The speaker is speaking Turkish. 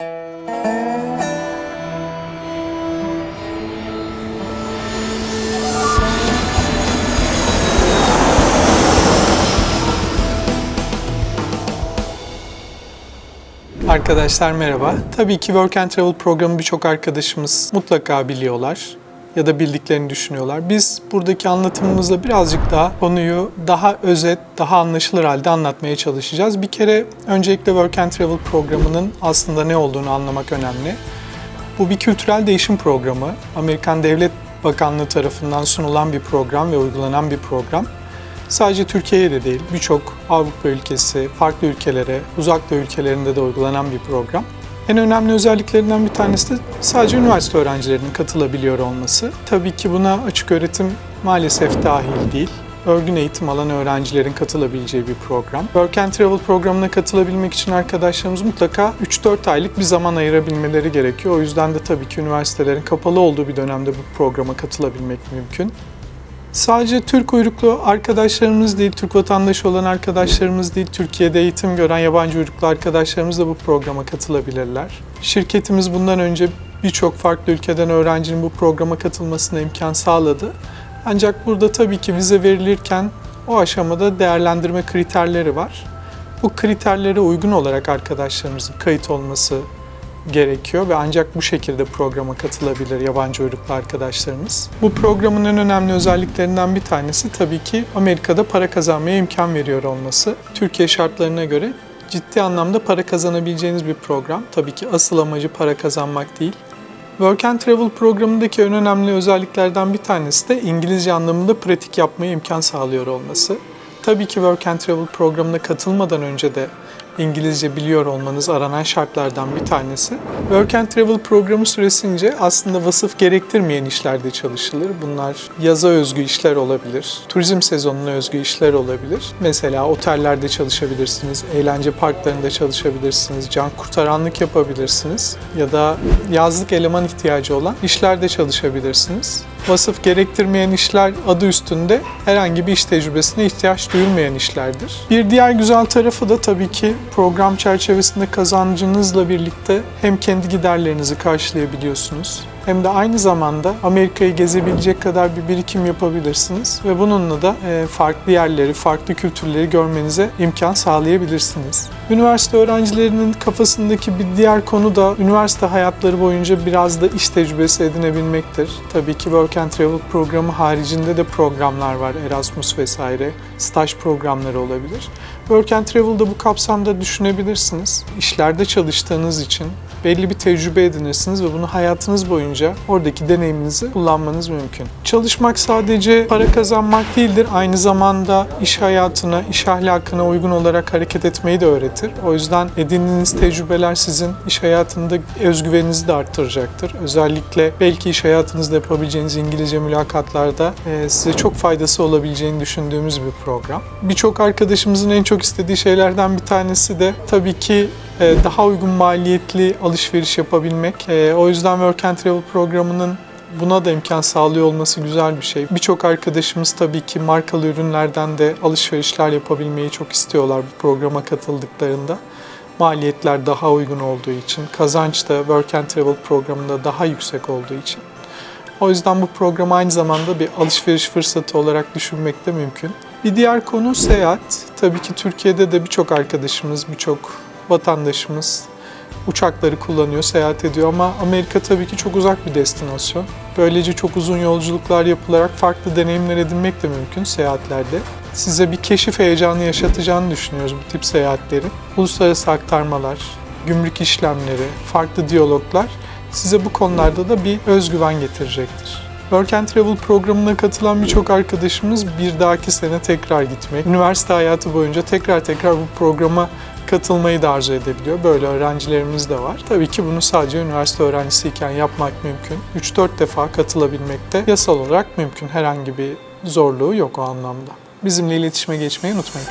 Arkadaşlar merhaba. Tabii ki Work and Travel programı birçok arkadaşımız mutlaka biliyorlar ya da bildiklerini düşünüyorlar. Biz buradaki anlatımımızla birazcık daha konuyu daha özet, daha anlaşılır halde anlatmaya çalışacağız. Bir kere öncelikle Work and Travel programının aslında ne olduğunu anlamak önemli. Bu bir kültürel değişim programı. Amerikan Devlet Bakanlığı tarafından sunulan bir program ve uygulanan bir program. Sadece Türkiye'ye de değil, birçok Avrupa ülkesi, farklı ülkelere, uzak doğu ülkelerinde de uygulanan bir program. En önemli özelliklerinden bir tanesi de sadece üniversite öğrencilerinin katılabiliyor olması. Tabii ki buna açık öğretim maalesef dahil değil. Örgün eğitim alan öğrencilerin katılabileceği bir program. Work and Travel programına katılabilmek için arkadaşlarımız mutlaka 3-4 aylık bir zaman ayırabilmeleri gerekiyor. O yüzden de tabii ki üniversitelerin kapalı olduğu bir dönemde bu programa katılabilmek mümkün. Sadece Türk uyruklu arkadaşlarımız değil, Türk vatandaşı olan arkadaşlarımız değil, Türkiye'de eğitim gören yabancı uyruklu arkadaşlarımız da bu programa katılabilirler. Şirketimiz bundan önce birçok farklı ülkeden öğrencinin bu programa katılmasına imkan sağladı. Ancak burada tabii ki vize verilirken o aşamada değerlendirme kriterleri var. Bu kriterlere uygun olarak arkadaşlarımızın kayıt olması gerekiyor ve ancak bu şekilde programa katılabilir yabancı uyruklu arkadaşlarımız. Bu programın en önemli özelliklerinden bir tanesi tabii ki Amerika'da para kazanmaya imkan veriyor olması. Türkiye şartlarına göre ciddi anlamda para kazanabileceğiniz bir program. Tabii ki asıl amacı para kazanmak değil. Work and Travel programındaki en önemli özelliklerden bir tanesi de İngilizce anlamında pratik yapmaya imkan sağlıyor olması. Tabii ki Work and Travel programına katılmadan önce de İngilizce biliyor olmanız aranan şartlardan bir tanesi. Work and Travel programı süresince aslında vasıf gerektirmeyen işlerde çalışılır. Bunlar yaza özgü işler olabilir, turizm sezonuna özgü işler olabilir. Mesela otellerde çalışabilirsiniz, eğlence parklarında çalışabilirsiniz, can kurtaranlık yapabilirsiniz ya da yazlık eleman ihtiyacı olan işlerde çalışabilirsiniz. Vasıf gerektirmeyen işler adı üstünde herhangi bir iş tecrübesine ihtiyaç duyulmayan işlerdir. Bir diğer güzel tarafı da tabii ki program çerçevesinde kazancınızla birlikte hem kendi giderlerinizi karşılayabiliyorsunuz hem de aynı zamanda Amerika'yı gezebilecek kadar bir birikim yapabilirsiniz ve bununla da e, farklı yerleri, farklı kültürleri görmenize imkan sağlayabilirsiniz. Üniversite öğrencilerinin kafasındaki bir diğer konu da üniversite hayatları boyunca biraz da iş tecrübesi edinebilmektir. Tabii ki Work and Travel programı haricinde de programlar var. Erasmus vesaire, staj programları olabilir. Work and Travel'da bu kapsamda düşünebilirsiniz. İşlerde çalıştığınız için belli bir tecrübe edinirsiniz ve bunu hayatınız boyunca oradaki deneyiminizi kullanmanız mümkün. Çalışmak sadece para kazanmak değildir. Aynı zamanda iş hayatına, iş ahlakına uygun olarak hareket etmeyi de öğretir. O yüzden edindiğiniz tecrübeler sizin iş hayatında özgüveninizi de arttıracaktır. Özellikle belki iş hayatınızda yapabileceğiniz İngilizce mülakatlarda size çok faydası olabileceğini düşündüğümüz bir program. Birçok arkadaşımızın en çok istediği şeylerden bir tanesi de tabii ki e, daha uygun maliyetli alışveriş yapabilmek. E, O yüzden Work and Travel programının buna da imkan sağlıyor olması güzel bir şey. Birçok arkadaşımız tabii ki markalı ürünlerden de alışverişler yapabilmeyi çok istiyorlar bu programa katıldıklarında. Maliyetler daha uygun olduğu için, kazanç da Work and Travel programında daha yüksek olduğu için. O yüzden bu programı aynı zamanda bir alışveriş fırsatı olarak düşünmek de mümkün. Bir diğer konu seyahat. Tabii ki Türkiye'de de birçok arkadaşımız, birçok vatandaşımız uçakları kullanıyor, seyahat ediyor ama Amerika tabii ki çok uzak bir destinasyon. Böylece çok uzun yolculuklar yapılarak farklı deneyimler edinmek de mümkün seyahatlerde. Size bir keşif heyecanı yaşatacağını düşünüyoruz bu tip seyahatlerin. Uluslararası aktarmalar, gümrük işlemleri, farklı diyaloglar size bu konularda da bir özgüven getirecektir. Work and Travel programına katılan birçok arkadaşımız bir dahaki sene tekrar gitmek, üniversite hayatı boyunca tekrar tekrar bu programa katılmayı da arzu edebiliyor. Böyle öğrencilerimiz de var. Tabii ki bunu sadece üniversite öğrencisiyken yapmak mümkün. 3-4 defa katılabilmek de yasal olarak mümkün. Herhangi bir zorluğu yok o anlamda. Bizimle iletişime geçmeyi unutmayın.